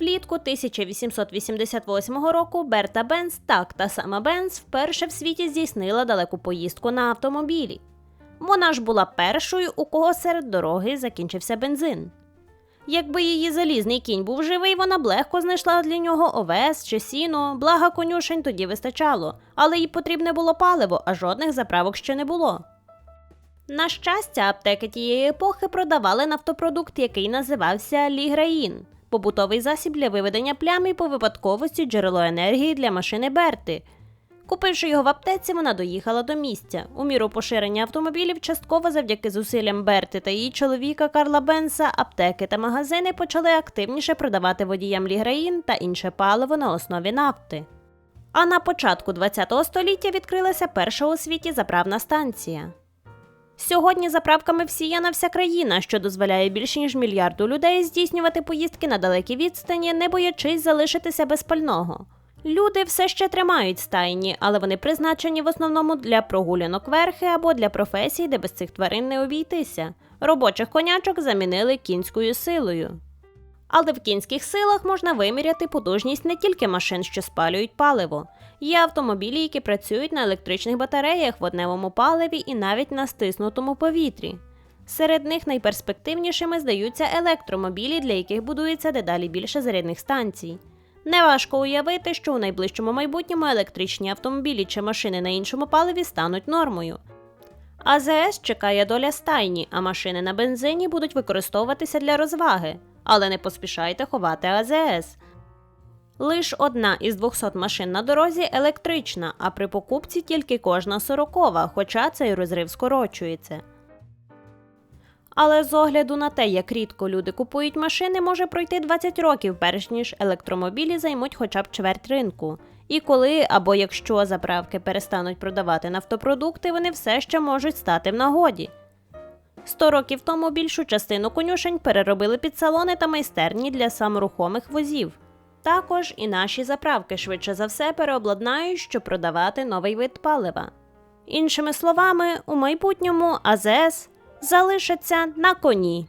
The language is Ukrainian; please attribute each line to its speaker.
Speaker 1: влітку 1888 року Берта Бенц, так та сама Бенц, вперше в світі здійснила далеку поїздку на автомобілі. Вона ж була першою, у кого серед дороги закінчився бензин. Якби її залізний кінь був живий, вона б легко знайшла для нього овес чи сіно, блага конюшень тоді вистачало, але їй потрібне було паливо, а жодних заправок ще не було. На щастя, аптеки тієї епохи продавали нафтопродукт, який називався ліграїн побутовий засіб для виведення плями по випадковості джерело енергії для машини Берти. Купивши його в аптеці, вона доїхала до місця. У міру поширення автомобілів, частково завдяки зусиллям Берти та її чоловіка Карла Бенса, аптеки та магазини почали активніше продавати водіям ліграїн та інше паливо на основі нафти. А на початку ХХ століття відкрилася перша у світі заправна станція. Сьогодні заправками всіяна вся країна, що дозволяє більше ніж мільярду людей здійснювати поїздки на далекі відстані, не боячись залишитися без пального. Люди все ще тримають стайні, але вони призначені в основному для прогулянок верхи або для професій, де без цих тварин не обійтися. Робочих конячок замінили кінською силою. Але в кінських силах можна виміряти потужність не тільки машин, що спалюють паливо. Є автомобілі, які працюють на електричних батареях, водневому паливі і навіть на стиснутому повітрі. Серед них найперспективнішими здаються електромобілі, для яких будується дедалі більше зарядних станцій. Неважко уявити, що у найближчому майбутньому електричні автомобілі чи машини на іншому паливі стануть нормою. АЗС чекає доля стайні, а машини на бензині будуть використовуватися для розваги. Але не поспішайте ховати АЗС. Лиш одна із 200 машин на дорозі електрична, а при покупці тільки кожна сорокова, хоча цей розрив скорочується. Але з огляду на те, як рідко люди купують машини, може пройти 20 років, перш ніж електромобілі займуть хоча б чверть ринку. І коли або якщо заправки перестануть продавати нафтопродукти, вони все ще можуть стати в нагоді. Сто років тому більшу частину конюшень переробили під салони та майстерні для саморухомих возів. Також і наші заправки швидше за все переобладнають, щоб продавати новий вид палива. Іншими словами, у майбутньому АЗС залишаться на коні.